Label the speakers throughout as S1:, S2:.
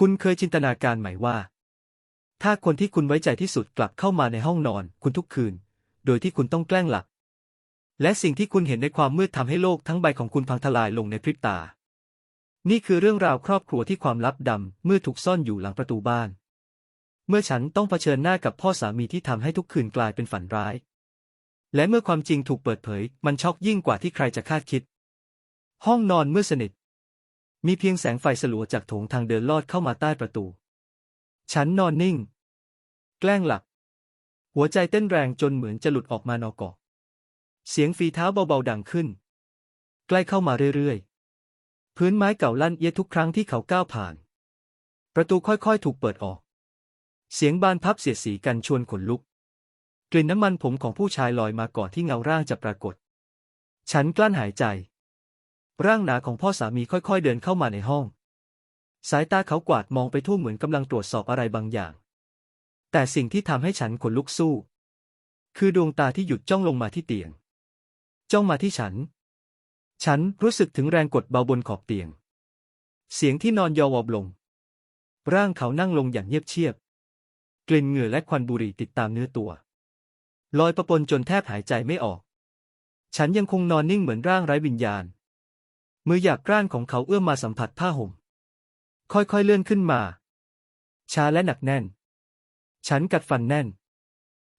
S1: คุณเคยจินตนาการไหมว่า ถ้าคนที่คุณไว้ใจที่สุดกลับเข้ามาในห้องนอน คุณทุกคืน โดยที่คุณต้องแกล้งหลับ และสิ่งที่คุณเห็นในความมืดทำให้โลกทั้งใบของคุณพังทลายลงในพริบตา นี่คือเรื่องราวครอบครัวที่ความลับดำมืดถูกซ่อนอยู่หลังประตูบ้าน เมื่อฉันต้องเผชิญหน้ากับพ่อสามีที่ทำให้ทุกคืนกลายเป็นฝันร้าย และเมื่อความจริงถูกเปิดเผย มันช็อกยิ่งกว่าที่ใครจะคาดคิด ห้องนอนมืดสนิท มีเพียงแสงไฟสลัวจากโถงทางเดินลอดเข้ามาใต้ประตู ฉันนอนนิ่ง แกล้งหลับ หัวใจเต้นแรงจนเหมือนจะหลุดออกมานอกอกเสียงฝีเท้าเบาๆดังขึ้น ใกล้เข้ามาเรื่อยๆ พื้นไม้เก่าลั่นเอียดทุกครั้งที่เขาก้าวผ่าน ประตูค่อยๆ ถูกเปิดออก เสียงบานพับเสียดสีกันชวนขนลุก กลิ่นน้ำมันผมของผู้ชายลอยมาก่อนที่เงาร่างจะปรากฏ ฉันกลั้นหายใจ ร่างหนาของพ่อสามีค่อยๆเดินเข้ามาในห้อง สายตาเขากวาดมองไปทั่วเหมือนกำลังตรวจสอบอะไรบางอย่าง แต่สิ่งที่ทำให้ฉันขนลุกสู้ คือดวงตาที่หยุดจ้องลงมาที่เตียง จ้องมาที่ฉัน ฉันรู้สึกถึงแรงกดเบาบนขอบเตียง เสียงที่นอนยอวบลง ร่างเขานั่งลงอย่างเงียบเชียบ กลิ่นเหงื่อและควันบุหรี่ติดตามเนื้อตัว ลอยประปนจนแทบหายใจไม่ออก ฉันยังคงนอนนิ่งเหมือนร่างไร้วิญญาณ มือหยาบกร้านของเขาเอื้อมมาสัมผัสผ้าห่ม ค่อยๆเลื่อนขึ้นมา ช้าและหนักแน่น ฉันกัดฟันแน่น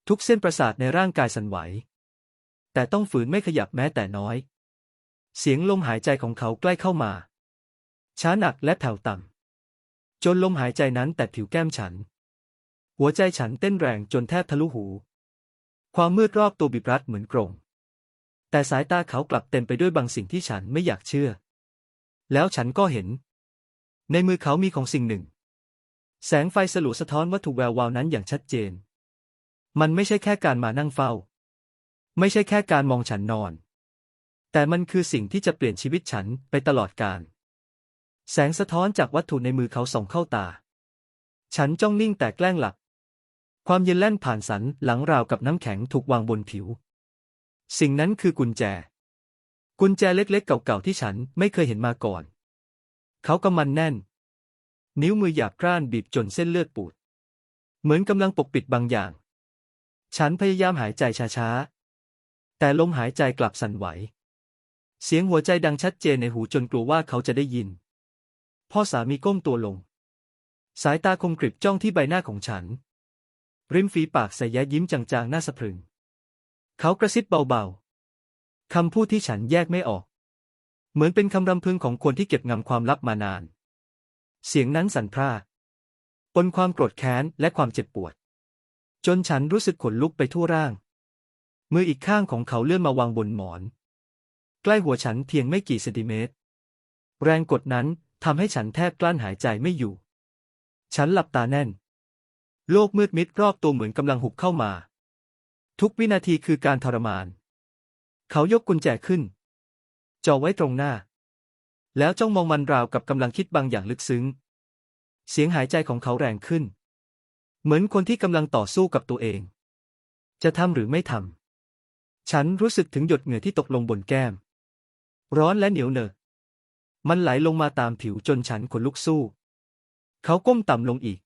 S1: ทุกเส้นประสาทในร่างกายสั่นไหว แต่ต้องฝืนไม่ขยับแม้แต่น้อย เสียงลมหายใจของเขาใกล้เข้ามา ช้าหนักและแผ่วต่ำ จนลมหายใจนั้นแตะผิวแก้มฉัน หัวใจฉันเต้นแรงจนแทบทะลุหู ความมืดรอบตัวบีบรัดเหมือนกรง แต่สายตาเขากลับเต็มไปด้วยบางสิ่งที่ฉันไม่อยากเชื่อ แล้วฉันก็เห็น ในมือเขามีของสิ่งหนึ่ง แสงไฟสลัวสะท้อนวัตถุแวววาวนั้นอย่างชัดเจน มันไม่ใช่แค่การมานั่งเฝ้า ไม่ใช่แค่การมองฉันนอน แต่มันคือสิ่งที่จะเปลี่ยนชีวิตฉันไปตลอดกาลแสงสะท้อนจากวัตถุในมือเขาส่องเข้าตา ฉันจ้องนิ่งแต่แกล้งหลับ ความเย็นแล่นผ่านสันหลังราวกับน้ำแข็งถูกวางบนผิว สิ่งนั้นคือกุญแจ กุญแจเล็กๆ เก่าๆ ที่ฉันไม่เคยเห็นมาก่อน เขากำมันแน่น นิ้วมือหยาบกร้านบีบจนเส้นเลือดปูด เหมือนกำลังปกปิดบางอย่าง ฉันพยายามหายใจช้าๆ แต่ลมหายใจกลับสั่นไหว เสียงหัวใจดังชัดเจนในหูจนกลัวว่าเขาจะได้ยิน พ่อสามีก้มตัวลง สายตาคมกริบจ้องที่ใบหน้าของฉัน ริมฝีปากใส่แย้ยิ้มจางๆหน้าสะพรึง เขากระซิบเบาๆ คำพูดที่ฉันแยกไม่ออก เหมือนเป็นคำรำพึงของคนที่เก็บงำความลับมานาน เสียงนั้นสั่นพร่าปนความโกรธแค้นและความเจ็บปวด จนฉันรู้สึกขนลุกไปทั่วร่าง มืออีกข้างของเขาเลื่อนมาวางบนหมอน ใกล้หัวฉันเพียงไม่กี่เซนติเมตร แรงกดนั้นทำให้ฉันแทบกลั้นหายใจไม่อยู่ ฉันหลับตาแน่น โลกมืดมิดรอบตัวเหมือนกำลังหุบเข้ามา ทุกวินาทีคือการทรมาน เขายกกุญแจขึ้นจ่อไว้ตรงหน้า แล้วจ้องมองมันราวกับกำลังคิดบางอย่างลึกซึ้ง เสียงหายใจของเขาแรงขึ้น เหมือนคนที่กำลังต่อสู้กับตัวเอง จะทำหรือไม่ทำ ฉันรู้สึกถึงหยดเหงื่อที่ตกลงบนแก้ม ร้อนและเหนียวเหนอะมันไหลลงมาตามผิวจนฉันขนลุกสู้ เขาก้มต่ำลงอีก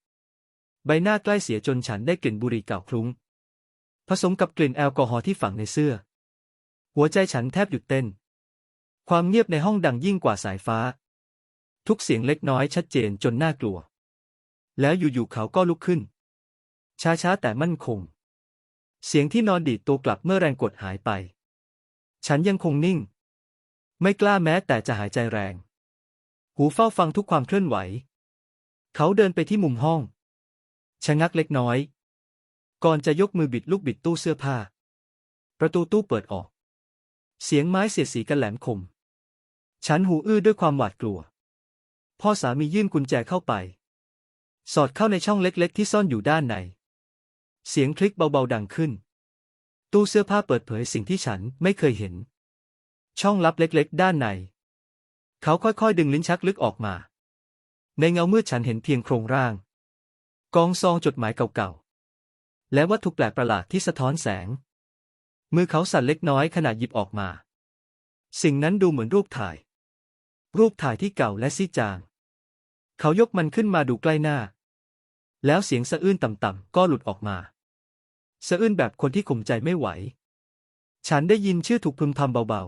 S1: ใบหน้าใกล้เสียจนฉันได้กลิ่นบุหรี่เก่าคลุ้ง ผสมกับกลิ่นแอลกอฮอล์ที่ฝังในเสื้อ หัวใจฉันแทบหยุดเต้น ความเงียบในห้องดังยิ่งกว่าสายฟ้า ทุกเสียงเล็กน้อยชัดเจนจนน่ากลัว แล้วอยู่ๆเขาก็ลุกขึ้น ช้าๆแต่มั่นคง เสียงที่นอนดีดตัวกลับเมื่อแรงกดหายไป ฉันยังคงนิ่ง ไม่กล้าแม้แต่จะหายใจแรง หูเฝ้าฟังทุกความเคลื่อนไหว เขาเดินไปที่มุมห้องชะงักเล็กน้อย ก่อนจะยกมือบิดลูกบิดตู้เสื้อผ้า ประตูตู้เปิดออก เสียงไม้เสียดสีกันแหลมคม ฉันหูอื้อด้วยความหวาดกลัว พ่อสามียื่นกุญแจเข้าไป สอดเข้าในช่องเล็กๆ ที่ซ่อนอยู่ด้านใน เสียงคลิกเบาๆดังขึ้น ตู้เสื้อผ้าเปิดเผยสิ่งที่ฉันไม่เคยเห็น ช่องลับเล็กๆ ด้านใน เขาค่อยๆ ดึงลิ้นชักลึกออกมา ในเงามืดฉันเห็นเพียงโครงร่าง กองซองจดหมายเก่าๆ และวัตถุแปลกประหลาดที่สะท้อนแสง มือเขาสั่นเล็กน้อยขณะหยิบออกมา สิ่งนั้นดูเหมือนรูปถ่าย รูปถ่ายที่เก่าและซีดจาง เขายกมันขึ้นมาดูใกล้หน้า แล้วเสียงสะอื้นต่ำๆก็หลุดออกมา สะอื้นแบบคนที่ข่มใจไม่ไหว ฉันได้ยินชื่อถูกพึมพำเบา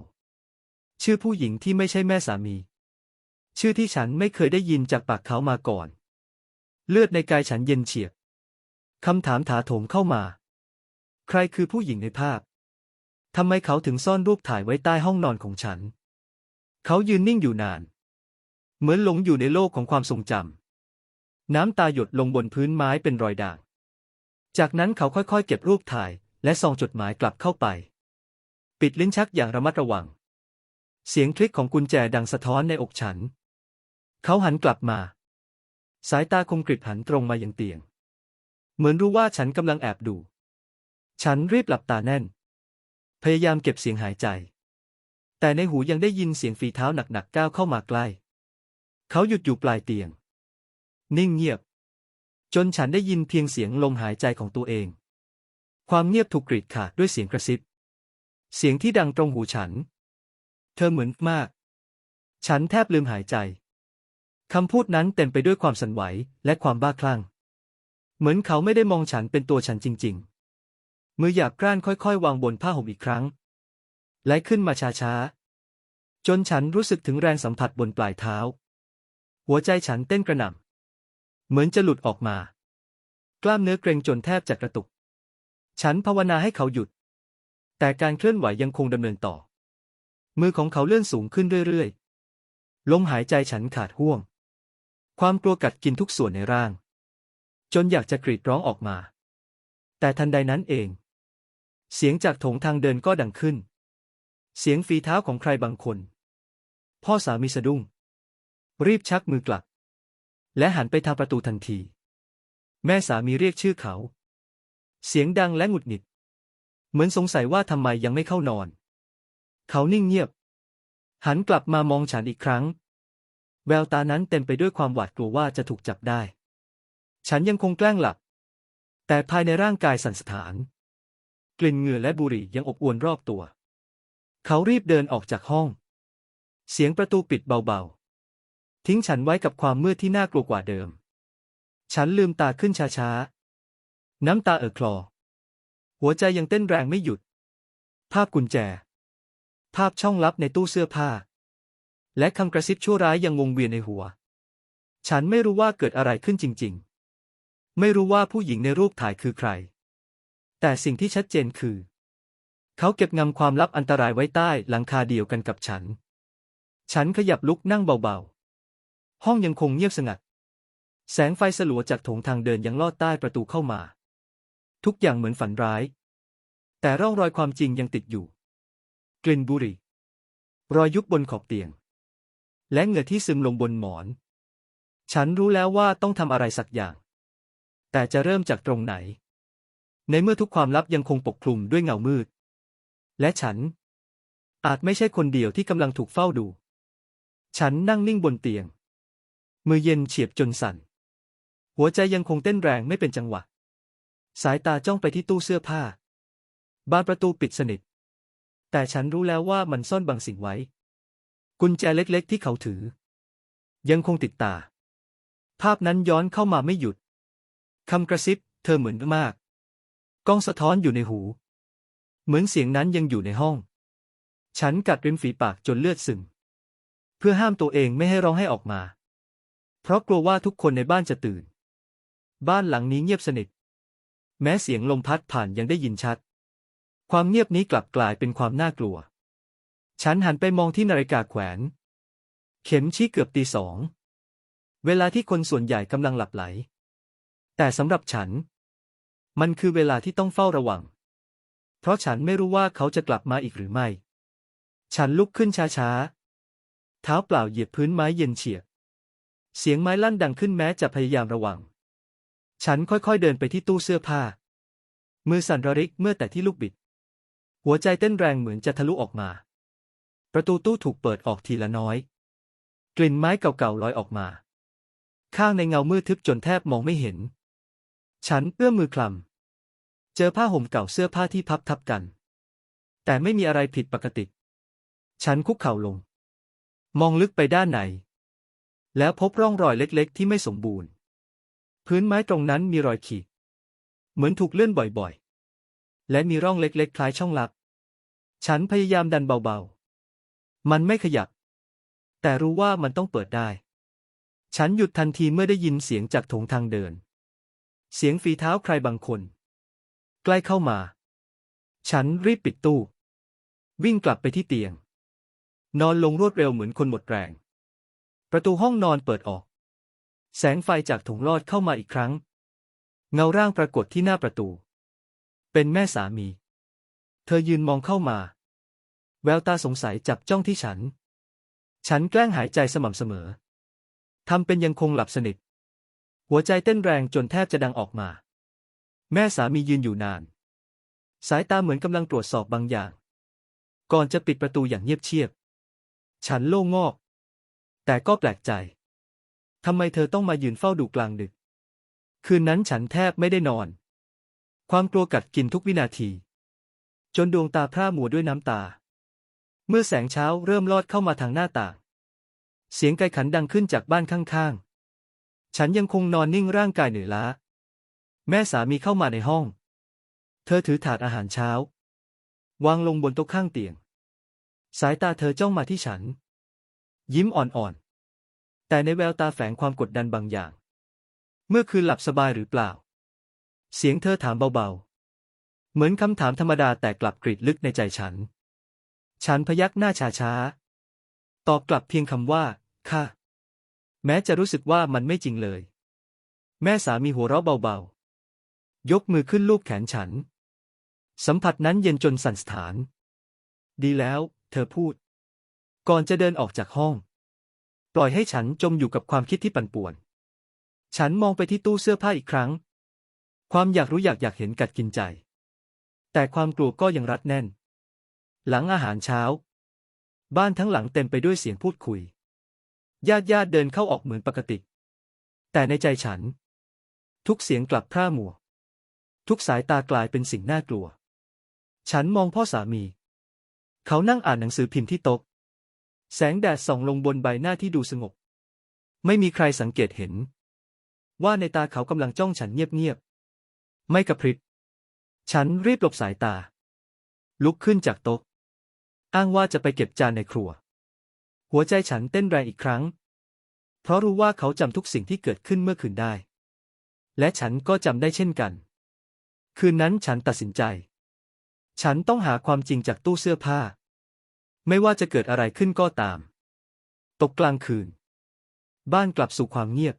S1: ๆ ชื่อผู้หญิงที่ไม่ใช่แม่สามี ชื่อที่ฉันไม่เคยได้ยินจากปากเขามาก่อน เลือดในกายฉันเย็นเฉียบ คำถามถาโถมเข้ามา ใครคือผู้หญิงในภาพ ทำไมเขาถึงซ่อนรูปถ่ายไว้ใต้ห้องนอนของฉัน เขายืนนิ่งอยู่นาน เหมือนหลงอยู่ในโลกของความทรงจำ น้ำตาหยดลงบนพื้นไม้เป็นรอยด่าง จากนั้นเขาค่อยๆ เก็บรูปถ่าย และซองจดหมายกลับเข้าไป ปิดลิ้นชักอย่างระมัดระวัง เสียงคลิกของกุญแจดังสะท้อนในอกฉัน เขาหันกลับมา สายตาคมกริบหันตรงมายังเตียง เหมือนรู้ว่าฉันกำลังแอบดู ฉันรีบหลับตาแน่น พยายามเก็บเสียงหายใจ แต่ในหูยังได้ยินเสียงฝีเท้าหนักๆก้าวเข้ามาใกล้ เขาหยุดอยู่ปลายเตียง นิ่งเงียบ จนฉันได้ยินเพียงเสียงลมหายใจของตัวเอง ความเงียบถูกกรีดขาดด้วยเสียงกระซิบ เสียงที่ดังตรงหูฉัน เธอเหมือนมาก ฉันแทบลืมหายใจคำพูดนั้นเต็มไปด้วยความสั่นไหวและความบ้าคลั่ง เหมือนเขาไม่ได้มองฉันเป็นตัวฉันจริง ๆ มือหยาบกร้านค่อยๆ วางบนผ้าห่มอีกครั้งไหลขึ้นมาช้าๆ จนฉันรู้สึกถึงแรงสัมผัสบนปลายเท้า หัวใจฉันเต้นกระหน่ำ เหมือนจะหลุดออกมา กล้ามเนื้อเกรงจนแทบจะกระตุก ฉันภาวนาให้เขาหยุด แต่การเคลื่อนไหวยังคงดำเนินต่อ มือของเขาเลื่อนสูงขึ้นเรื่อยๆ ลมหายใจฉันขาดห่วง ความกลัวกัดกินทุกส่วนในร่าง จนอยากจะกรีดร้องออกมา แต่ทันใดนั้นเอง เสียงจากโถงทางเดินก็ดังขึ้น เสียงฝีเท้าของใครบางคน พ่อสามีสะดุ้ง รีบชักมือกลับ และหันไปทางประตูทันที แม่สามีเรียกชื่อเขา เสียงดังและหงุดหงิด เหมือนสงสัยว่าทำไมยังไม่เข้านอน เขานิ่งเงียบ หันกลับมามองฉันอีกครั้ง แววตานั้นเต็มไปด้วยความหวาดกลัวว่าจะถูกจับได้ ฉันยังคงแกล้งหลับ แต่ภายในร่างกายสั่นสะท้าน กลิ่นเหงื่อและบุหรี่ยังอบอวนรอบตัว เขารีบเดินออกจากห้อง เสียงประตูปิดเบาๆ ทิ้งฉันไว้กับความมืดที่น่ากลัวกว่าเดิม ฉันลืมตาขึ้นช้าๆ น้ำตาเอ่อคลอ หัวใจยังเต้นแรงไม่หยุด ภาพกุญแจ ภาพช่องลับในตู้เสื้อผ้า และคำกระซิบชั่วร้ายยังวงเวียนในหัว ฉันไม่รู้ว่าเกิดอะไรขึ้นจริง ๆ ไม่รู้ว่าผู้หญิงในรูปถ่ายคือใคร แต่สิ่งที่ชัดเจนคือ เขาเก็บงำความลับอันตรายไว้ใต้หลังคาเดียวกันกับฉัน ฉันขยับลุกนั่งเบาๆ ห้องยังคงเงียบสงัด แสงไฟสลัวจากโถงทางเดินยังลอดใต้ประตูเข้ามา ทุกอย่างเหมือนฝันร้าย แต่ร่องรอยความจริงยังติดอยู่ กลิ่นบุหรี่ รอยยุบบนขอบเตียง และเหงื่อที่ซึมลงบนหมอน ฉันรู้แล้วว่าต้องทำอะไรสักอย่าง แต่จะเริ่มจากตรงไหน ในเมื่อทุกความลับยังคงปกคลุมด้วยเงามืด และฉัน อาจไม่ใช่คนเดียวที่กำลังถูกเฝ้าดู ฉันนั่งนิ่งบนเตียง มือเย็นเฉียบจนสั่น หัวใจยังคงเต้นแรงไม่เป็นจังหวะ สายตาจ้องไปที่ตู้เสื้อผ้า บานประตูปิดสนิท แต่ฉันรู้แล้วว่ามันซ่อนบางสิ่งไว้ กุญแจเล็กๆที่เขาถือ ยังคงติดตา ภาพนั้นย้อนเข้ามาไม่หยุด คำกระซิบ เธอเหมือนมากกล้องสะท้อนอยู่ในหู เหมือนเสียงนั้นยังอยู่ในห้อง ฉันกัดริมฝีปากจนเลือดซึม เพื่อห้ามตัวเองไม่ให้ร้องให้ออกมา เพราะกลัวว่าทุกคนในบ้านจะตื่น บ้านหลังนี้เงียบสนิท แม้เสียงลมพัดผ่านยังได้ยินชัด ความเงียบนี้กลับกลายเป็นความน่ากลัว ฉันหันไปมองที่นาฬิกาแขวน เข็มชี้เกือบตีสอง เวลาที่คนส่วนใหญ่กำลังหลับไหล แต่สำหรับฉัน มันคือเวลาที่ต้องเฝ้าระวัง เพราะฉันไม่รู้ว่าเขาจะกลับมาอีกหรือไม่ ฉันลุกขึ้นช้าๆ เท้าเปล่าเหยียบพื้นไม้เย็นเฉียบ เสียงไม้ลั่นดังขึ้นแม้จะพยายามระวัง ฉันค่อยๆเดินไปที่ตู้เสื้อผ้า มือสั่นระริกเมื่อแต่ที่ลูกบิด หัวใจเต้นแรงเหมือนจะทะลุออกมา ประตูตู้ถูกเปิดออกทีละน้อย กลิ่นไม้เก่าๆลอยออกมา ข้างในเงามืดทึบจนแทบมองไม่เห็น ฉันเอื้อมมือคลำ เจอผ้าห่มเก่าเสื้อผ้าที่พับทับกัน แต่ไม่มีอะไรผิดปกติ ฉันคุกเข่าลง มองลึกไปด้านใน แล้วพบร่องรอยเล็กๆ ที่ไม่สมบูรณ์ พื้นไม้ตรงนั้นมีรอยขีด เหมือนถูกเลื่อนบ่อยๆ และมีร่องเล็กๆ คล้ายช่องลับ ฉันพยายามดันเบาๆ มันไม่ขยับ แต่รู้ว่ามันต้องเปิดได้ ฉันหยุดทันทีเมื่อได้ยินเสียงจากโถงทางเดิน เสียงฝีเท้าใครบางคน ใกล้เข้ามา ฉันรีบปิดตู้ วิ่งกลับไปที่เตียง นอนลงรวดเร็วเหมือนคนหมดแรง ประตูห้องนอนเปิดออก แสงไฟจากถุงลอดเข้ามาอีกครั้ง เงาร่างปรากฏที่หน้าประตู เป็นแม่สามี เธอยืนมองเข้ามา แววตาสงสัยจับจ้องที่ฉัน ฉันแกล้งหายใจสม่ำเสมอทำเป็นยังคงหลับสนิท หัวใจเต้นแรงจนแทบจะดังออกมา แม่สามียืนอยู่นาน สายตาเหมือนกำลังตรวจสอบบางอย่าง ก่อนจะปิดประตูอย่างเงียบเชียบ ฉันโล่งงอก แต่ก็แปลกใจทำไมเธอต้องมายืนเฝ้าดูกลางดึก คืนนั้นฉันแทบไม่ได้นอน ความกลัวกัดกินทุกวินาที จนดวงตาพร่ามัวด้วยน้ำตา เมื่อแสงเช้าเริ่มลอดเข้ามาทางหน้าต่าง เสียงไก่ขันดังขึ้นจากบ้านข้างๆ ฉันยังคงนอนนิ่งร่างกายเหนื่อยล้า แม่สามีเข้ามาในห้อง เธอถือถาดอาหารเช้า วางลงบนโต๊ะข้างเตียง สายตาเธอจ้องมาที่ฉัน ยิ้มอ่อนๆ แต่ในแววตาแฝงความกดดันบางอย่าง เมื่อคืนหลับสบายหรือเปล่า เสียงเธอถามเบาๆ เหมือนคำถามธรรมดาแต่กลับกรีดลึกในใจฉัน ฉันพยักหน้าช้าๆ ตอบกลับเพียงคำว่า ค่ะ แม้จะรู้สึกว่ามันไม่จริงเลย แม่สามีหัวเราะเบาๆ ยกมือขึ้นลูบแขนฉัน สัมผัสนั้นเย็นจนสั่นสถาน ดีแล้ว เธอพูด ก่อนจะเดินออกจากห้อง ปล่อยให้ฉันจมอยู่กับความคิดที่ปั่นป่วน ฉันมองไปที่ตู้เสื้อผ้าอีกครั้ง ความอยากรู้อยากอยากเห็นกัดกินใจ แต่ความกลัวก็ยังรัดแน่น หลังอาหารเช้า บ้านทั้งหลังเต็มไปด้วยเสียงพูดคุย ญาติญาติเดินเข้าออกเหมือนปกติ แต่ในใจฉัน ทุกเสียงกลับพร่ามัว ทุกสายตากลายเป็นสิ่งน่ากลัว ฉันมองพ่อสามี เขานั่งอ่านหนังสือพิมพ์ที่โต๊ะ แสงแดดส่องลงบนใบหน้าที่ดูสงบ ไม่มีใครสังเกตเห็น ว่าในตาเขากำลังจ้องฉันเงียบๆ ไม่กระพริบ ฉันรีบหลบสายตา ลุกขึ้นจากโต๊ะ อ้างว่าจะไปเก็บจานในครัว หัวใจฉันเต้นแรงอีกครั้ง เพราะรู้ว่าเขาจำทุกสิ่งที่เกิดขึ้นเมื่อคืนได้ และฉันก็จำได้เช่นกัน คืนนั้นฉันตัดสินใจ ฉันต้องหาความจริงจากตู้เสื้อผ้า ไม่ว่าจะเกิดอะไรขึ้นก็ตาม ตกกลางคืน บ้านกลับสู่ความเงียบ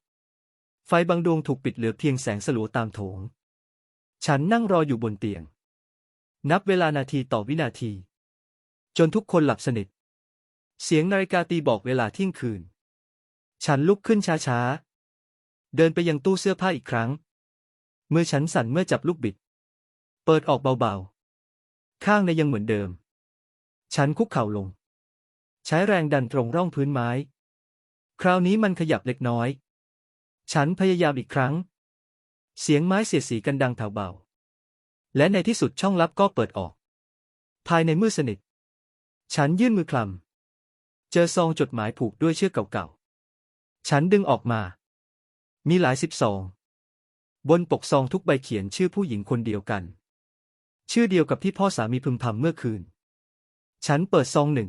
S1: ไฟบางดวงถูกปิดเหลือเพียงแสงสลัวตามโถง ฉันนั่งรออยู่บนเตียง นับเวลานาทีต่อวินาที จนทุกคนหลับสนิท เสียงนาฬิกาตีบอกเวลาเที่ยงคืน ฉันลุกขึ้นช้าๆ เดินไปยังตู้เสื้อผ้าอีกครั้งเมื่อฉันสั่นเมื่อจับลูกบิด เปิดออกเบาๆ ข้างในยังเหมือนเดิม ฉันคุกเข่าลง ใช้แรงดันตรงร่องพื้นไม้ คราวนี้มันขยับเล็กน้อย ฉันพยายามอีกครั้ง เสียงไม้เสียดสีกันดังแผ่วเบา และในที่สุดช่องลับก็เปิดออก ภายในมืดสนิท ฉันยื่นมือคลำ เจอซองจดหมายผูกด้วยเชือกเก่าๆ ฉันดึงออกมา มีหลายสิบซอง บนปกซองทุกใบเขียนชื่อผู้หญิงคนเดียวกัน ชื่อเดียวกับที่พ่อสามีพึมพำเมื่อคืน ฉันเปิดซองหนึ่ง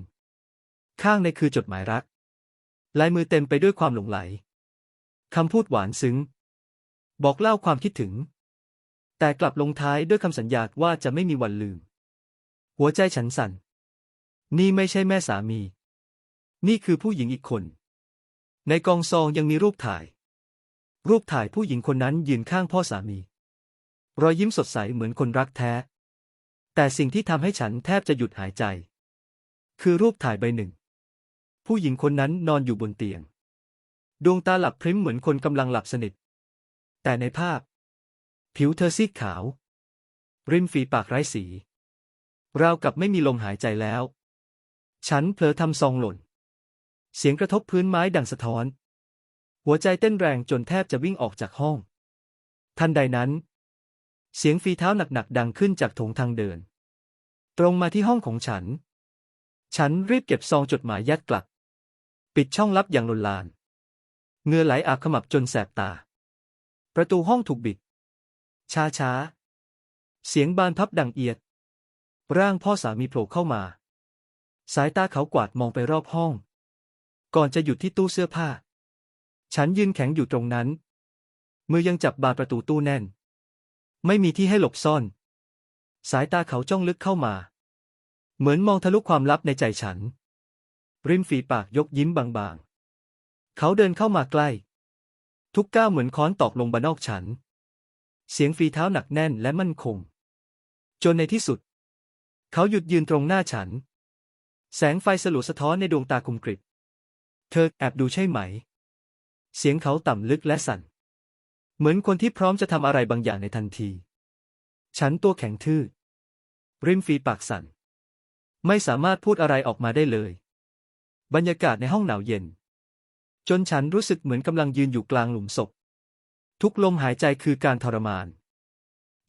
S1: ข้างในคือจดหมายรัก ลายมือเต็มไปด้วยความหลงไหล คำพูดหวานซึ้ง บอกเล่าความคิดถึง แต่กลับลงท้ายด้วยคำสัญญาว่าจะไม่มีวันลืม หัวใจฉันสั่น นี่ไม่ใช่แม่สามี นี่คือผู้หญิงอีกคน ในกองซองยังมีรูปถ่าย รูปถ่ายผู้หญิงคนนั้นยืนข้างพ่อสามี รอยยิ้มสดใสเหมือนคนรักแท้ แต่สิ่งที่ทำให้ฉันแทบจะหยุดหายใจ คือรูปถ่ายใบหนึ่ง ผู้หญิงคนนั้นนอนอยู่บนเตียง ดวงตาหลับพริ้มเหมือนคนกำลังหลับสนิท แต่ในภาพ ผิวเธอซีดขาว ริมฝีปากไร้สี ราวกับไม่มีลมหายใจแล้ว ฉันเผลอทำซองหล่น เสียงกระทบพื้นไม้ดังสะท้อน หัวใจเต้นแรงจนแทบจะวิ่งออกจากห้อง ทันใดนั้น เสียงฝีเท้าหนักๆดังขึ้นจากโถงทางเดิน ตรงมาที่ห้องของฉัน ฉันรีบเก็บซองจดหมายยัดกลับ ปิดช่องลับอย่างลนลานเงื่อไหลอาบขมับจนแสบตา ประตูห้องถูกบิด ช้าช้าๆเสียงบานพับดังเอียด ร่างพ่อสามีโผล่เข้ามา สายตาเขากวาดมองไปรอบห้อง ก่อนจะหยุดที่ตู้เสื้อผ้า ฉันยืนแข็งอยู่ตรงนั้น มือยังจับบานประตูตู้แน่น ไม่มีที่ให้หลบซ่อน สายตาเขาจ้องลึกเข้ามา เหมือนมองทะลุความลับในใจฉัน ริมฝีปากยกยิ้มบางๆ เขาเดินเข้ามาใกล้ ทุกก้าวเหมือนค้อนตอกลงบนนอกฉัน เสียงฝีเท้าหนักแน่นและมั่นคง จนในที่สุด เขาหยุดยืนตรงหน้าฉัน แสงไฟสลัวสะท้อนในดวงตาคมกริบ เธอแอบดูใช่ไหม เสียงเขาต่ำลึกและสั่น เหมือนคนที่พร้อมจะทำอะไรบางอย่างในทันที ฉันตัวแข็งทื่อ ริมฝีปากสั่น ไม่สามารถพูดอะไรออกมาได้เลย บรรยากาศในห้องหนาวเย็น จนฉันรู้สึกเหมือนกำลังยืนอยู่กลางหลุมศพ ทุกลมหายใจคือการทรมาน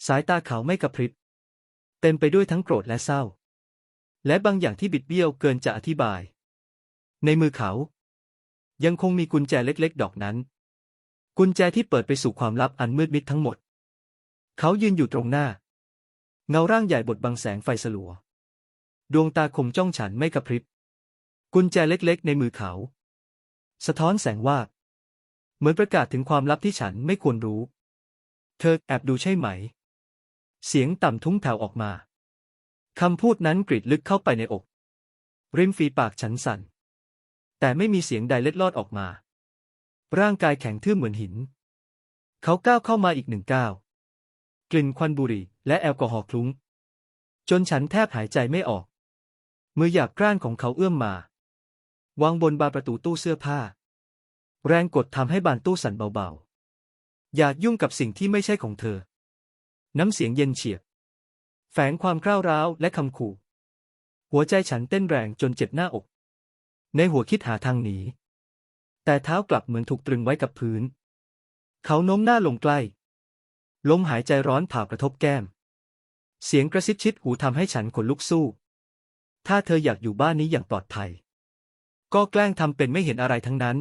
S1: สายตาเขาไม่กระพริบ เต็มไปด้วยทั้งโกรธและเศร้า และบางอย่างที่บิดเบี้ยวเกินจะอธิบาย ในมือเขา ยังคงมีกุญแจเล็กๆ ดอกนั้น กุญแจที่เปิดไปสู่ความลับอันมืดมิดทั้งหมด เขายืนอยู่ตรงหน้า เงาร่างใหญ่บดบังแสงไฟสลัว ดวงตาคมจ้องฉันไม่กระพริบ กุญแจเล็กๆ ในมือเขา สะท้อนแสงว่า เหมือนประกาศถึงความลับที่ฉันไม่ควรรู้ เธอแอบดูใช่ไหม เสียงต่ำทุ้งแผ่วออกมาคำพูดนั้นกรีดลึกเข้าไปในอก ริมฝีปากฉันสั่น แต่ไม่มีเสียงใดเล็ดลอดออกมา ร่างกายแข็งทื่อเหมือนหิน เขาก้าวเข้ามาอีกหนึ่งก้าว กลิ่นควันบุหรี่และแอลกอฮอล์คลุ้ง จนฉันแทบหายใจไม่ออก มือหยาบกร้านของเขาเอื้อมมา วางบนบานประตูตู้เสื้อผ้า แรงกดทำให้บานตู้สั่นเบาๆ อย่ายุ่งกับสิ่งที่ไม่ใช่ของเธอ น้ำเสียงเย็นเฉียบ แฝงความกร้าวร้าวและคำขู่ หัวใจฉันเต้นแรงจนเจ็บหน้าอก ในหัวคิดหาทางหนี แต่เท้ากลับเหมือนถูกตรึงไว้กับพื้น เขาโน้มหน้าลงใกล้ ลมหายใจร้อนผ่ากระทบแก้ม เสียงกระซิบชิดหูทำให้ฉันขนลุกสู้ ถ้าเธออยากอยู่บ้านนี้อย่างปลอดภัย ก็แกล้งทำเป็นไม่เห็นอะไรทั้งนั้น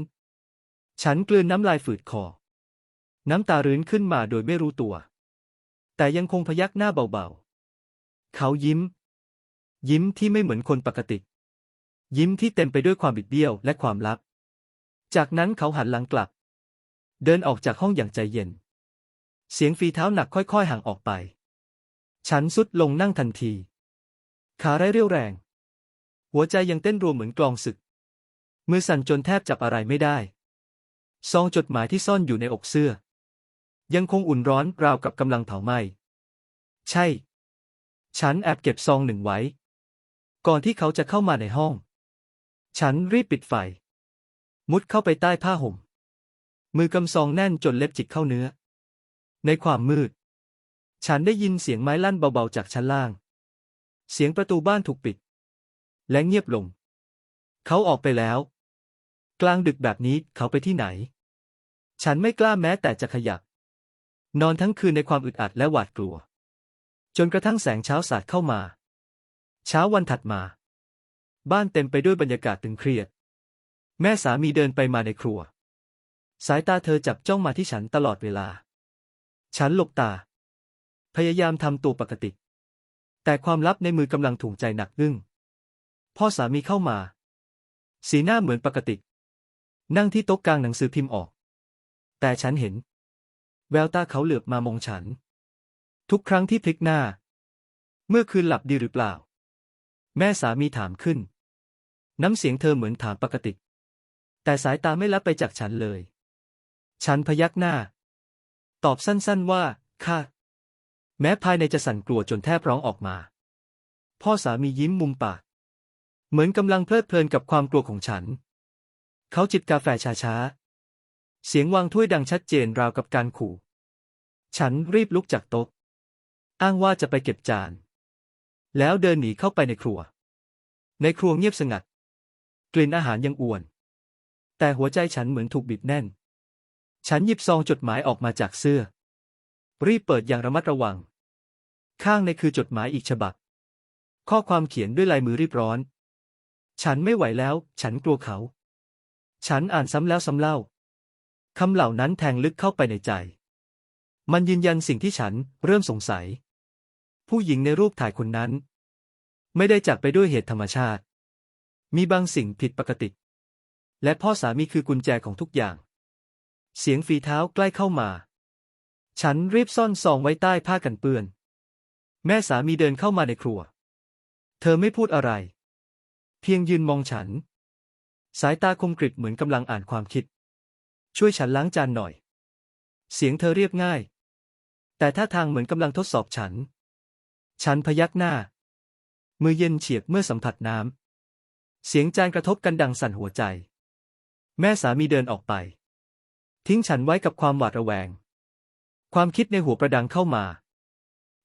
S1: ฉันกลืนน้ำลายฝืดคอ น้ำตารื้นขึ้นมาโดยไม่รู้ตัว แต่ยังคงพยักหน้าเบาๆ เขายิ้ม ยิ้มที่ไม่เหมือนคนปกติ ยิ้มที่เต็มไปด้วยความบิดเบี้ยวและความลับ จากนั้นเขาหันหลังกลับ เดินออกจากห้องอย่างใจเย็น เสียงฝีเท้าหนักค่อยๆ ห่างออกไป ฉันสุดลงนั่งทันที ขาไร้เรี่ยวแรง หัวใจยังเต้นรัวเหมือนกลองศึก มือสั่นจนแทบจับอะไรไม่ได้ ซองจดหมายที่ซ่อนอยู่ในอกเสื้อ ยังคงอุ่นร้อนราวกับกำลังเผาไหม้ ใช่ ฉันแอบเก็บซองหนึ่งไว้ ก่อนที่เขาจะเข้ามาในห้อง ฉันรีบปิดไฟ มุดเข้าไปใต้ผ้าห่ม มือกำซองแน่นจนเล็บจิกเข้าเนื้อ ในความมืด ฉันได้ยินเสียงไม้ลั่นเบาๆจากชั้นล่าง เสียงประตูบ้านถูกปิด และเงียบลง เขาออกไปแล้ว กลางดึกแบบนี้เขาไปที่ไหน ฉันไม่กล้าแม้แต่จะขยับ นอนทั้งคืนในความอึดอัดและหวาดกลัว จนกระทั่งแสงเช้าสาดเข้ามา เช้าวันถัดมา บ้านเต็มไปด้วยบรรยากาศตึงเครียด แม่สามีเดินไปมาในครัว สายตาเธอจับจ้องมาที่ฉันตลอดเวลา ฉันหลบตา พยายามทำตัวปกติ แต่ความลับในมือกำลังถูกใจหนักอึ้งพ่อสามีเข้ามา สีหน้าเหมือนปกติ นั่งที่โต๊ะกลางหนังสือพิมพ์ออก แต่ฉันเห็น แววตาเขาเหลือบมามองฉัน ทุกครั้งที่พลิกหน้า เมื่อคืนหลับดีหรือเปล่า แม่สามีถามขึ้น น้ำเสียงเธอเหมือนถามปกติ แต่สายตาไม่ลับไปจากฉันเลย ฉันพยักหน้า ตอบสั้นๆว่า ค่ะ แม้ภายในจะสั่นกลัวจนแทบร้องออกมา พ่อสามียิ้มมุมปาก เหมือนกำลังเพลิดเพลินกับความกลัวของฉัน เขาจิบกาแฟช้าๆ เสียงวางถ้วยดังชัดเจนราวกับการขู่ ฉันรีบลุกจากโต๊ะ อ้างว่าจะไปเก็บจาน แล้วเดินหนีเข้าไปในครัว ในครัวเงียบสงัด กลิ่นอาหารยังอวน แต่หัวใจฉันเหมือนถูกบีบแน่น ฉันหยิบซองจดหมายออกมาจากเสื้อ รีบเปิดอย่างระมัดระวัง ข้างในคือจดหมายอีกฉบับ ข้อความเขียนด้วยลายมือรีบร้อน ฉันไม่ไหวแล้ว ฉันกลัวเขา ฉันอ่านซ้ำแล้วซ้ำเล่าคำเหล่านั้นแทงลึกเข้าไปในใจ มันยืนยันสิ่งที่ฉันเริ่มสงสัย ผู้หญิงในรูปถ่ายคนนั้น ไม่ได้จากไปด้วยเหตุธรรมชาติ มีบางสิ่งผิดปกติ และพ่อสามีคือกุญแจของทุกอย่าง เสียงฝีเท้าใกล้เข้ามา ฉันรีบซ่อนซองไว้ใต้ผ้ากันเปื้อน แม่สามีเดินเข้ามาในครัว เธอไม่พูดอะไร เพียงยืนมองฉัน สายตาคมกริบเหมือนกำลังอ่านความคิด ช่วยฉันล้างจานหน่อย เสียงเธอเรียบง่าย แต่ท่าทางเหมือนกำลังทดสอบฉัน ฉันพยักหน้า มือเย็นเฉียบเมื่อสัมผัสน้ำ เสียงจานกระทบกันดังสั่นหัวใจ แม่สามีเดินออกไป ทิ้งฉันไว้กับความหวาดระแวง ความคิดในหัวประดังเข้ามา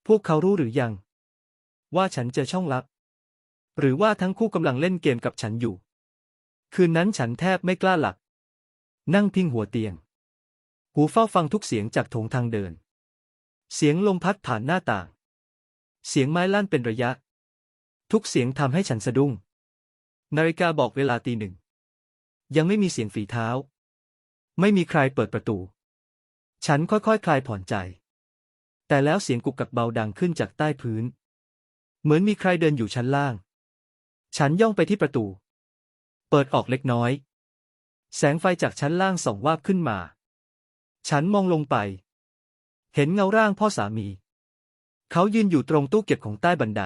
S1: พวกเขารู้หรือยัง ว่าฉันเจอช่องลับ หรือว่าทั้งคู่กำลังเล่นเกมกับฉันอยู่ คืนนั้นฉันแทบไม่กล้าหลับนั่งพิงหัวเตียง หูเฝ้าฟังทุกเสียงจากโถงทางเดิน เสียงลมพัดผ่านหน้าต่าง เสียงไม้ลั่นเป็นระยะ ทุกเสียงทำให้ฉันสะดุ้ง นาฬิกาบอกเวลาตีหนึ่ง ยังไม่มีเสียงฝีเท้า ไม่มีใครเปิดประตู ฉันค่อยๆคคลายผ่อนใจ แต่แล้วเสียงกุกกักเบาดังขึ้นจากใต้พื้น เหมือนมีใครเดินอยู่ชั้นล่าง ฉันย่องไปที่ประตู เปิดออกเล็กน้อย แสงไฟจากชั้นล่างส่องวาบขึ้นมา ฉันมองลงไป เห็นเงาร่างพ่อสามี เขายืนอยู่ตรงตู้เก็บของใต้บันได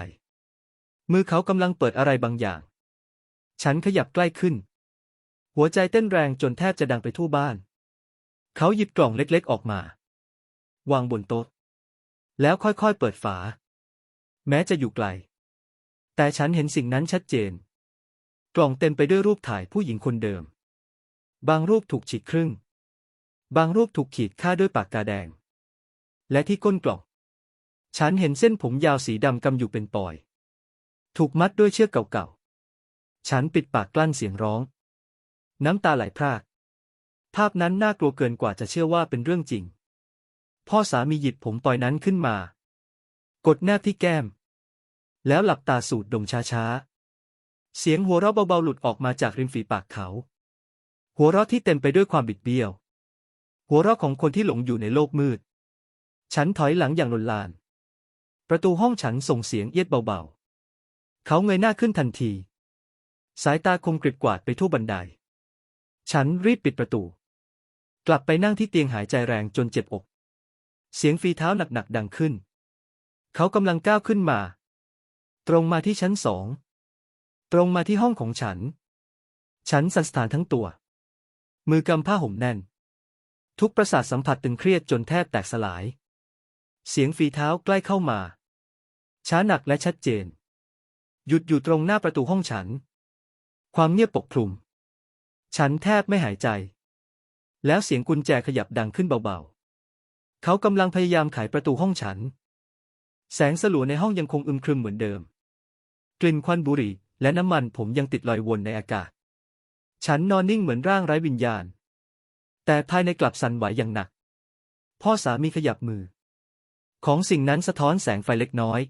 S1: มือเขากำลังเปิดอะไรบางอย่าง ฉันขยับใกล้ขึ้น หัวใจเต้นแรงจนแทบจะดังไปทั่วบ้าน เขาหยิบกล่องเล็กๆออกมา วางบนโต๊ะ แล้วค่อยๆเปิดฝา แม้จะอยู่ไกล แต่ฉันเห็นสิ่งนั้นชัดเจน กล่องเต็มไปด้วยรูปถ่ายผู้หญิงคนเดิม บางรูปถูกฉีกครึ่ง บางรูปถูกขีดค่าด้วยปากกาแดง และที่ก้นกล่อง ฉันเห็นเส้นผมยาวสีดำกำอยู่เป็นปอย ถูกมัดด้วยเชือกเก่าๆ ฉันปิดปากกลั้นเสียงร้อง น้ำตาไหลพราก ภาพนั้นน่ากลัวเกินกว่าจะเชื่อว่าเป็นเรื่องจริง พ่อสามีหยิบผมปล่อยนั้นขึ้นมา กดแนบที่แก้ม แล้วหลับตาสูดดมช้าๆ เสียงหัวเราะเบาๆหลุดออกมาจากริมฝีปากเขา หัวเราะที่เต็มไปด้วยความบิดเบี้ยว หัวเราะของคนที่หลงอยู่ในโลกมืด ฉันถอยหลังอย่างลนลาน ประตูห้องฉันส่งเสียงเอียดเบาๆ เขาเงยหน้าขึ้นทันที สายตาคมกริบกวาดไปทั่วบันได ฉันรีบปิดประตู กลับไปนั่งที่เตียงหายใจแรงจนเจ็บอก เสียงฝีเท้าหนักๆดังขึ้น เขากำลังก้าวขึ้นมา ตรงมาที่ชั้นสอง ตรงมาที่ห้องของฉัน ฉันสั่นสะท้านทั้งตัว มือกำผ้าห่มแน่น ทุกประสาทสัมผัสตึงเครียดจนแทบแตกสลาย เสียงฝีเท้าใกล้เข้ามา ช้าหนักและชัดเจน หยุดอยู่ตรงหน้าประตูห้องฉัน ความเงียบปกคลุม ฉันแทบไม่หายใจ แล้วเสียงกุญแจขยับดังขึ้นเบาๆ เขากำลังพยายามไขประตูห้องฉัน แสงสลัวในห้องยังคงอึมครึมเหมือนเดิม กลิ่นควันบุหรี่และน้ำมันผมยังติดลอยวนในอากาศ ฉันนอนนิ่งเหมือนร่างไร้วิญญาณ แต่ภายในกลับสั่นไหวอย่างหนัก พ่อสามีขยับมือ ของสิ่งนั้นสะท้อนแสงไฟเล็กน้อย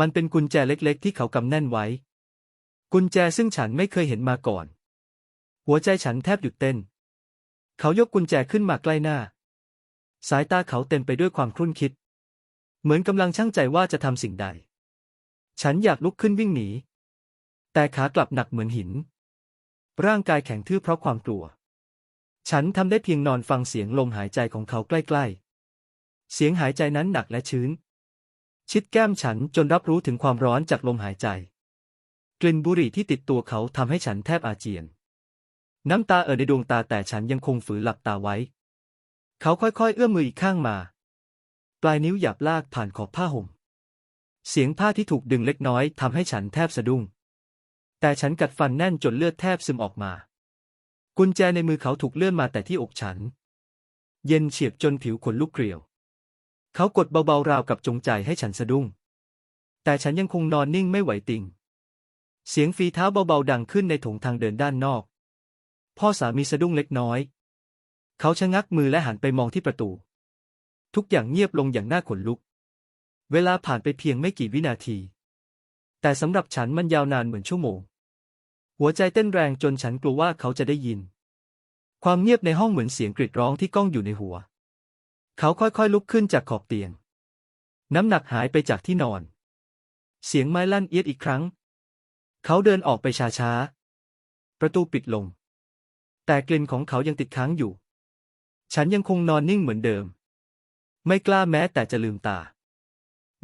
S1: มันเป็นกุญแจเล็กๆ ที่เขากำแน่นไว้ กุญแจซึ่งฉันไม่เคยเห็นมาก่อน หัวใจฉันแทบหยุดเต้น เขายกกุญแจขึ้นมาใกล้หน้า สายตาเขาเต็มไปด้วยความครุ่นคิด เหมือนกำลังช่างใจว่าจะทำสิ่งใด ฉันอยากลุกขึ้นวิ่งหนี แต่ขากลับหนักเหมือนหิน ร่างกายแข็งทื่อเพราะความกลัว ฉันทำได้เพียงนอนฟังเสียงลมหายใจของเขาใกล้ๆ เสียงหายใจนั้นหนักและชื้น ชิดแก้มฉันจนรับรู้ถึงความร้อนจากลมหายใจ กลิ่นบุหรี่ที่ติดตัวเขาทำให้ฉันแทบอาเจียน น้ำตาเอ่อในดวงตาแต่ฉันยังคงฝืนหลับตาไว้ เขาค่อยๆ เอื้อมมืออีกข้างมา ปลายนิ้วหยาบลากผ่านขอบผ้าห่ม เสียงผ้าที่ถูกดึงเล็กน้อยทำให้ฉันแทบสะดุ้ง แต่ฉันกัดฟันแน่นจนเลือดแทบซึมออกมา กุญแจในมือเขาถูกเลื่อนมาแต่ที่อกฉัน เย็นเฉียบจนผิวขนลุกเกลียว เขากดเบาๆราวกับจงใจให้ฉันสะดุ้ง แต่ฉันยังคงนอนนิ่งไม่ไหวติ่ง เสียงฝีเท้าเบาๆดังขึ้นในถงทางเดินด้านนอก พ่อสามีสะดุ้งเล็กน้อย เขาชะงักมือและหันไปมองที่ประตู ทุกอย่างเงียบลงอย่างน่าขนลุก เวลาผ่านไปเพียงไม่กี่วินาที แต่สำหรับฉันมันยาวนานเหมือนชั่วโมง หัวใจเต้นแรงจนฉันกลัวว่าเขาจะได้ยิน ความเงียบในห้องเหมือนเสียงกรีดร้องที่ก้องอยู่ในหัว เขาค่อยๆลุกขึ้นจากขอบเตียง น้ำหนักหายไปจากที่นอน เสียงไม้ลั่นเอียดอีกครั้ง เขาเดินออกไปช้าๆ ประตูปิดลง แต่กลิ่นของเขายังติดค้างอยู่ ฉันยังคงนอนนิ่งเหมือนเดิม ไม่กล้าแม้แต่จะลืมตา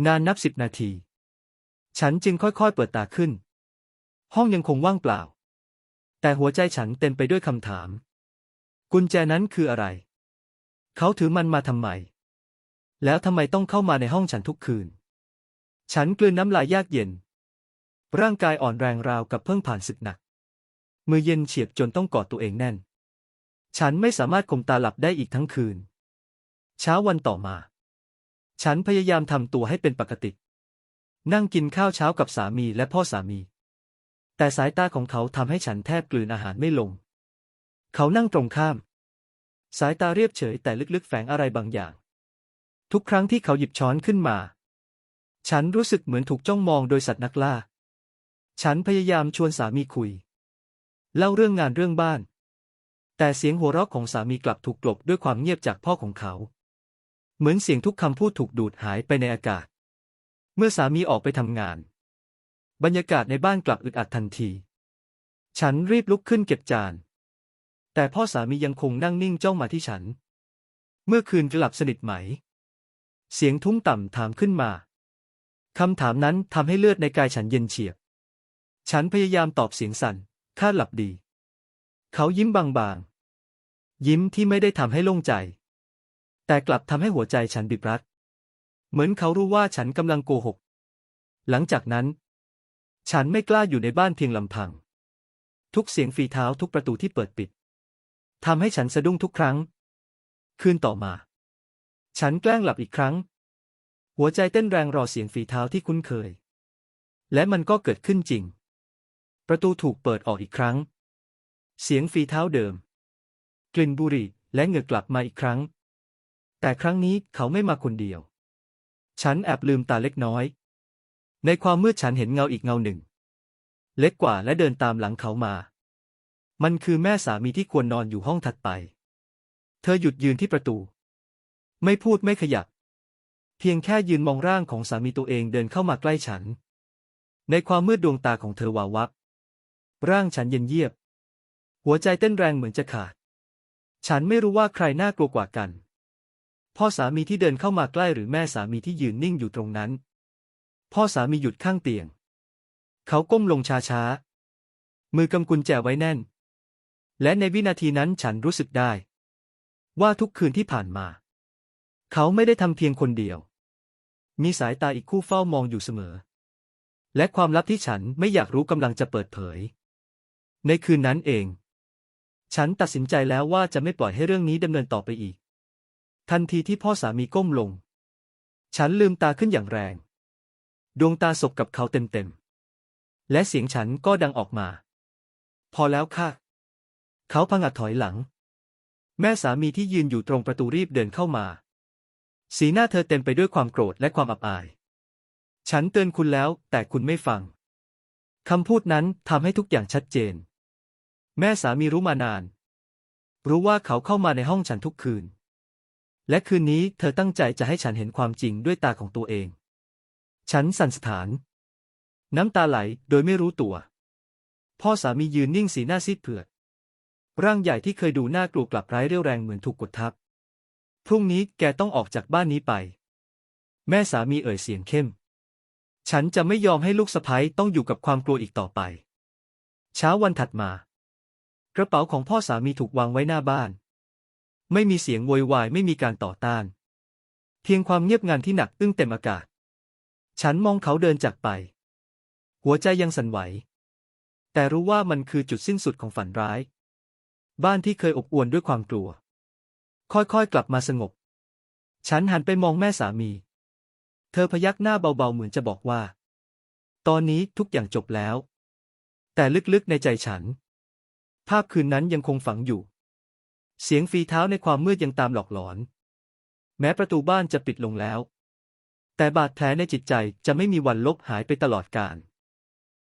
S1: นานนับสิบนาที ฉันจึงค่อยๆเปิดตาขึ้น ห้องยังคงว่างเปล่า แต่หัวใจฉันเต็มไปด้วยคำถาม กุญแจนั้นคืออะไร เขาถือมันมาทำไม แล้วทำไมต้องเข้ามาในห้องฉันทุกคืน ฉันกลืนน้ำลายยากเย็น ร่างกายอ่อนแรงราวกับเพิ่งผ่านศึกหนัก มือเย็นเฉียบจนต้องกอดตัวเองแน่น ฉันไม่สามารถข่มตาหลับได้อีกทั้งคืน เช้าวันต่อมา ฉันพยายามทำตัวให้เป็นปกติ นั่งกินข้าวเช้ากับสามีและพ่อสามี แต่สายตาของเขาทำให้ฉันแทบกลืนอาหารไม่ลง เขานั่งตรงข้าม สายตาเรียบเฉยแต่ลึกๆแฝงอะไรบางอย่าง ทุกครั้งที่เขาหยิบช้อนขึ้นมา ฉันรู้สึกเหมือนถูกจ้องมองโดยสัตว์นักล่า ฉันพยายามชวนสามีคุย เล่าเรื่องงานเรื่องบ้าน แต่เสียงหัวเราะของสามีกลับถูกกลบด้วยความเงียบจากพ่อของเขา เหมือนเสียงทุกคำพูดถูกดูดหายไปในอากาศ เมื่อสามีออกไปทำงาน บรรยากาศในบ้านกลับอึดอัดทันที ฉันรีบลุกขึ้นเก็บจาน แต่พ่อสามียังคงนั่งนิ่งจ้องมาที่ฉัน เมื่อคืนหลับสนิทไหม เสียงทุ้มต่ำถามขึ้นมาคำถามนั้นทำให้เลือดในกายฉันเย็นเฉียบ ฉันพยายามตอบเสียงสั่นคาหลับดี เขายิ้มบางๆ ยิ้มที่ไม่ได้ทำให้โล่งใจ แต่กลับทำให้หัวใจฉันบิบรัด เหมือนเขารู้ว่าฉันกำลังโกหก หลังจากนั้น ฉันไม่กล้าอยู่ในบ้านเพียงลำพัง ทุกเสียงฝีเท้าทุกประตูที่เปิดปิดทำให้ฉันสะดุ้งทุกครั้ง คืนต่อมา ฉันแกล้งหลับอีกครั้ง หัวใจเต้นแรงรอเสียงฝีเท้าที่คุ้นเคย และมันก็เกิดขึ้นจริง ประตูถูกเปิดออกอีกครั้ง เสียงฝีเท้าเดิม กลิ่นบุหรี่และเหงื่อกลับมาอีกครั้ง แต่ครั้งนี้เขาไม่มาคนเดียว ฉันแอบลืมตาเล็กน้อย ในความมืดฉันเห็นเงาอีกเงาหนึ่ง เล็กกว่าและเดินตามหลังเขามา มันคือแม่สามีที่ควรนอนอยู่ห้องถัดไป เธอหยุดยืนที่ประตู ไม่พูดไม่ขยับ เพียงแค่ยืนมองร่างของสามีตัวเองเดินเข้ามาใกล้ฉัน ในความมืดดวงตาของเธอวาววับ ร่างฉันเย็นเยียบ หัวใจเต้นแรงเหมือนจะขาด ฉันไม่รู้ว่าใครน่ากลัวกว่ากัน พ่อสามีที่เดินเข้ามาใกล้หรือแม่สามีที่ยืนนิ่งอยู่ตรงนั้น พ่อสามีหยุดข้างเตียง เขาก้มลงช้าๆ มือกำกุญแจไว้แน่น และในวินาทีนั้นฉันรู้สึกได้ ว่าทุกคืนที่ผ่านมา เขาไม่ได้ทำเพียงคนเดียว มีสายตาอีกคู่เฝ้ามองอยู่เสมอ และความลับที่ฉันไม่อยากรู้กำลังจะเปิดเผย ในคืนนั้นเอง ฉันตัดสินใจแล้วว่าจะไม่ปล่อยให้เรื่องนี้ดำเนินต่อไปอีก ทันทีที่พ่อสามีก้มลง ฉันลืมตาขึ้นอย่างแรง ดวงตาสบกับเขาเต็มๆ และเสียงฉันก็ดังออกมา พอแล้วค่ะ เขาพังัดถอยหลัง แม่สามีที่ยืนอยู่ตรงประตูรีบเดินเข้ามา สีหน้าเธอเต็มไปด้วยความโกรธและความอับอาย ฉันเตือนคุณแล้วแต่คุณไม่ฟังคำพูดนั้นทำให้ทุกอย่างชัดเจน แม่สามีรู้มานาน รู้ว่าเขาเข้ามาในห้องฉันทุกคืน และคืนนี้เธอตั้งใจจะให้ฉันเห็นความจริงด้วยตาของตัวเอง ฉันสั่นสถาน น้ำตาไหลโดยไม่รู้ตัว พ่อสามียืนนิ่งสีหน้าซีดเผือด ร่างใหญ่ที่เคยดูน่ากลัวกลับไร้เรี่ยวแรงเหมือนถูกกดทับ พรุ่งนี้แกต้องออกจากบ้านนี้ไป แม่สามีเอ่ยเสียงเข้ม ฉันจะไม่ยอมให้ลูกสะใภ้ต้องอยู่กับความกลัวอีกต่อไป เช้าวันถัดมา กระเป๋าของพ่อสามีถูกวางไว้หน้าบ้าน ไม่มีเสียงโวยวายไม่มีการต่อต้าน เพียงความเงียบงันที่หนักอึ้งเต็มอากาศ ฉันมองเขาเดินจากไป หัวใจยังสั่นไหว แต่รู้ว่ามันคือจุดสิ้นสุดของฝันร้าย บ้านที่เคยอบอวลด้วยความกลัว ค่อยๆกลับมาสงบ ฉันหันไปมองแม่สามี เธอพยักหน้าเบาๆเหมือนจะบอกว่า ตอนนี้ทุกอย่างจบแล้ว แต่ลึกๆในใจฉันาพคืนนั้นยังคงฝังอยู่ เสียงฝีเท้าในความมืดยังตามหลอกหลอน แม้ประตูบ้านจะปิดลงแล้ว แต่บาดแผลในจิตใจจะไม่มีวันลบหายไปตลอดกาล